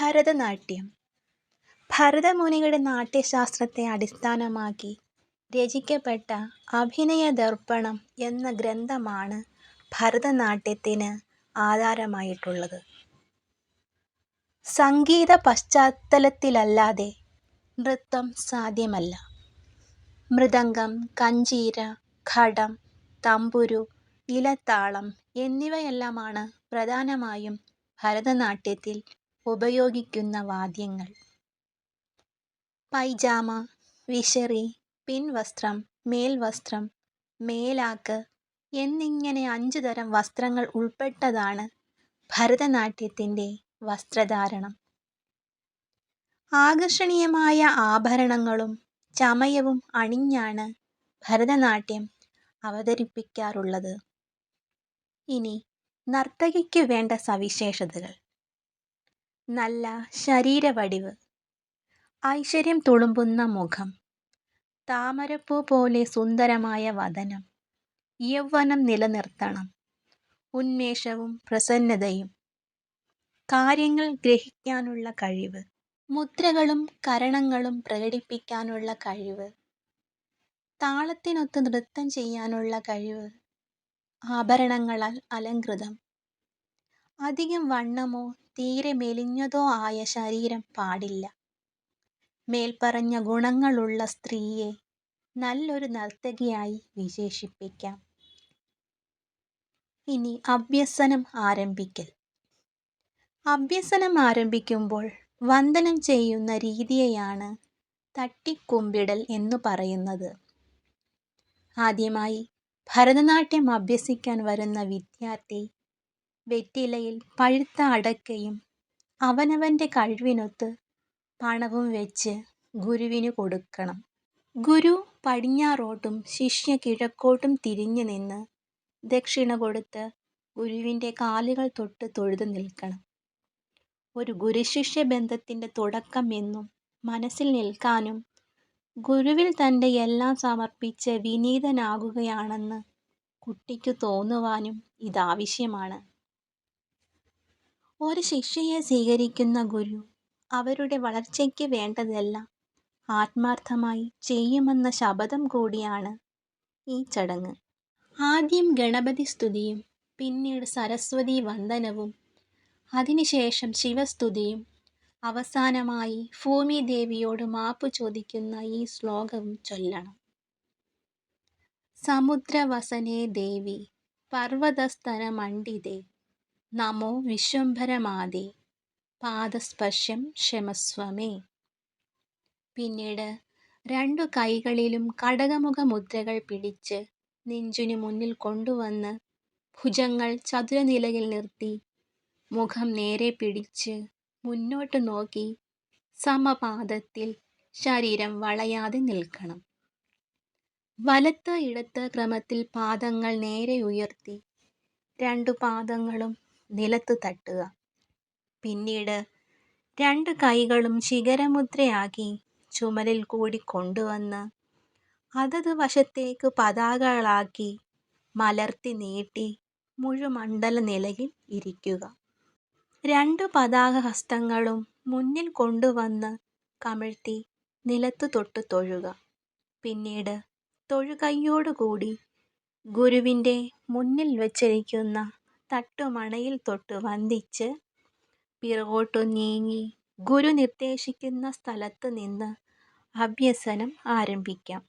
ഭരതനാട്യം ഭരതമുനിയുടെ നാട്യശാസ്ത്രത്തെ അടിസ്ഥാനമാക്കി രചിക്കപ്പെട്ട അഭിനയ ദർപ്പണം എന്ന ഗ്രന്ഥമാണ് ഭരതനാട്യത്തിന് ആധാരമായിട്ടുള്ളത്. സംഗീത പശ്ചാത്തലത്തിലല്ലാതെ നൃത്തം സാധ്യമല്ല. മൃദംഗം, കഞ്ചീര, ഘടം, തമ്പുരു ഇലത്താളം എന്നിവയെല്ലാമാണ് പ്രധാനമായും ഭരതനാട്യത്തിൽ ഉപയോഗിക്കുന്ന വാദ്യങ്ങൾ. പൈജാമ, വിശറി, പിൻവസ്ത്രം, മേൽവസ്ത്രം, മേലാക്ക് എന്നിങ്ങനെ അഞ്ചു തരം വസ്ത്രങ്ങൾ ഉൾപ്പെട്ടതാണ് ഭരതനാട്യത്തിന്റെ വസ്ത്രധാരണം. ആകർഷണീയമായ ആഭരണങ്ങളും ചമയവും അണിഞ്ഞാണ് ഭരതനാട്യം അവതരിപ്പിക്കാറുള്ളത്. ഇനി നർത്തകിക്ക് വേണ്ട സവിശേഷതകൾ. നല്ല ശരീരവടിവ്, ഐശ്വര്യം തുളുമ്പുന്ന മുഖം, താമരപ്പൂ പോലെ സുന്ദരമായ വദനം, യൗവനം നിലനിർത്തണം, ഉന്മേഷവും പ്രസന്നതയും, കാര്യങ്ങൾ ഗ്രഹിക്കാനുള്ള കഴിവ്, മുദ്രകളും കരണങ്ങളും പ്രകടിപ്പിക്കാനുള്ള കഴിവ്, താളത്തിനൊത്ത് നൃത്തം ചെയ്യാനുള്ള കഴിവ്, ആഭരണങ്ങളാൽ അലങ്കൃതം അധികം വണ്ണമോ തീരെ മെലിഞ്ഞതോ ആയ ശരീരം പാടില്ല. മേൽപ്പറഞ്ഞ ഗുണങ്ങളുള്ള സ്ത്രീയെ നല്ലൊരു നർത്തകിയായി വിശേഷിപ്പിക്കാം. ഇനി അഭ്യസനം ആരംഭിക്കൽ. അഭ്യസനം ആരംഭിക്കുമ്പോൾ വന്ദനം ചെയ്യുന്ന രീതിയെയാണ് തട്ടിക്കുമ്പിടൽ എന്ന് പറയുന്നത്. ആദ്യമായി ഭരതനാട്യം അഭ്യസിക്കാൻ വരുന്ന വിദ്യാർത്ഥി വെറ്റിലയിൽ പഴുത്ത അടക്കയും അവനവന്റെ കഴിവിനൊത്ത് പണവും വെച്ച് ഗുരുവിന് കൊടുക്കണം. ഗുരു പടിഞ്ഞാറോട്ടും ശിഷ്യ കിഴക്കോട്ടും തിരിഞ്ഞു നിന്ന് ദക്ഷിണ കൊടുത്ത് ഗുരുവിന്റെ കാലുകൾ തൊട്ട് തൊഴുത് നിൽക്കണം. ഒരു ഗുരുശിഷ്യ ബന്ധത്തിന്റെ തുടക്കം എന്നും മനസ്സിൽ നിൽക്കാനും ഗുരുവിൽ തന്റെ എല്ലാം സമർപ്പിച്ച് വിനീതനാകുകയാണെന്ന് കുട്ടിക്ക് തോന്നുവാനും ഇതാവശ്യമാണ്. ഒരു ശിഷ്യയെ സ്വീകരിക്കുന്ന ഗുരു അവരുടെ വളർച്ചയ്ക്ക് വേണ്ടതെല്ലാം ആത്മാർത്ഥമായി ചെയ്യുമെന്ന ശപഥം കൂടിയാണ് ഈ ചടങ്ങ്. ആദ്യം ഗണപതി സ്തുതിയും പിന്നീട് സരസ്വതി വന്ദനവും അതിനുശേഷം ശിവസ്തുതിയും അവസാനമായി ഭൂമി ദേവിയോട് മാപ്പ് ചോദിക്കുന്ന ഈ ശ്ലോകവും ചൊല്ലണം. സമുദ്രവസനേ ദേവി പർവതസ്തനമണ്ഡിതേ നമോ വിശ്വംഭരമാദി പാദസ്പർശം ക്ഷമസ്വമേ പിന്നീട് രണ്ടു കൈകളിലും കടകമുഖ മുദ്രകൾ പിടിച്ച് നെഞ്ചിനു മുന്നിൽ കൊണ്ടുവന്ന് ഭുജങ്ങൾ ചതുരനിലയിൽ നിർത്തി മുഖം നേരെ പിടിച്ച് മുന്നോട്ട് നോക്കി സമപാദത്തിൽ ശരീരം വളയാതെ നിൽക്കണം. വലത്ത് ഇടത്ത് ക്രമത്തിൽ പാദങ്ങൾ നേരെ ഉയർത്തി രണ്ടു പാദങ്ങളും നിലത്ത് തട്ടുക. പിന്നീട് രണ്ട് കൈകളും ശിഖരമുദ്രയാക്കി ചുമലിൽ കൂടി കൊണ്ടുവന്ന് അതത് വശത്തേക്ക് പതാകകളാക്കി മലർത്തി നീട്ടി മുഴുമണ്ഡല നിലയിൽ ഇരിക്കുക. രണ്ട് പതാക ഹസ്തങ്ങളും മുന്നിൽ കൊണ്ടുവന്ന് കമിഴ്ത്തി നിലത്ത് തൊട്ട് തൊഴുക. പിന്നീട് തൊഴുകയ്യോടുകൂടി ഗുരുവിന്റെ മുന്നിൽ വച്ചിരിക്കുന്ന തട്ടുമണയിൽ തൊട്ട് വന്ദിച്ച് പിറകോട്ടു നീങ്ങി ഗുരു നിർദ്ദേശിക്കുന്ന സ്ഥലത്ത് നിന്ന് അഭ്യസനം ആരംഭിക്കാം.